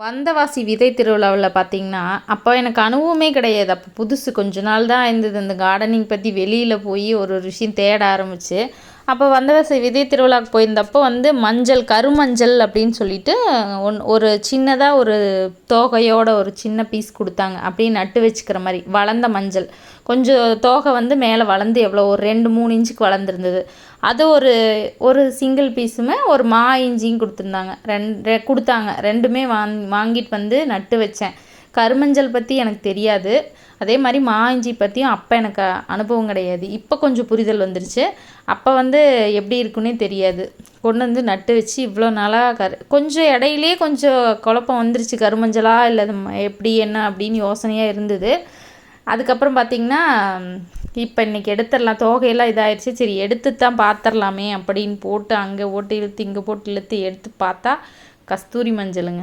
வந்தவாசி விதை திருவிழாவில் பார்த்தீங்கன்னா அப்போ எனக்கு அனுபவமே கிடையாது. அப்போ புதுசு கொஞ்ச நாள் தான் இருந்தது. அந்த கார்டனிங் பற்றி வெளியில் போய் ஒரு ஒரு விஷயம் தேட ஆரம்பித்து அப்போ வந்தவாசி விதை திருவிழாவுக்கு போயிருந்தப்போ வந்து மஞ்சள் கருமஞ்சள் அப்படின்னு சொல்லிட்டு ஒன் ஒரு சின்னதாக ஒரு தோகையோட ஒரு சின்ன பீஸ் கொடுத்தாங்க. அப்படியே நட்டு வச்சுக்கிற மாதிரி வளர்ந்த மஞ்சள். கொஞ்சம் தோகை வந்து மேலே வளர்ந்து எவ்வளோ ஒரு ரெண்டு மூணு இன்ச்சுக்கு வளர்ந்துருந்தது. அது ஒரு ஒரு சிங்கிள் பீஸுமே ஒரு மா இஞ்சியும் கொடுத்துருந்தாங்க. ரெண்டு கொடுத்தாங்க. ரெண்டுமே வாங் வாங்கிட்டு வந்து நட்டு வச்சேன். கருமஞ்சள் பற்றி எனக்கு தெரியாது. அதே மாதிரி மா இஞ்சி பற்றியும் அப்போ எனக்கு அனுபவம் கிடையாது. இப்போ கொஞ்சம் புரிதல் வந்துருச்சு. அப்போ வந்து எப்படி இருக்குன்னே தெரியாது. கொண்டு வந்து நட்டு வச்சு இவ்வளோ நாளாக கரு கொஞ்சம் இடையிலே கொஞ்சம் குழப்பம் வந்துருச்சு. கருமஞ்சளா இல்லை எப்படி என்ன அப்படின்னு யோசனையாக இருந்தது. அதுக்கப்புறம் பார்த்திங்கன்னா இப்போ இன்றைக்கி எடுத்துடலாம். தோகையெல்லாம் இதாகிடுச்சு சரி எடுத்து தான் பார்த்துடலாமே அப்படின்னு போட்டு அங்கே போட்டு இழுத்து இங்கே போட்டு இழுத்து எடுத்து பார்த்தா கஸ்தூரி மஞ்சளுங்க.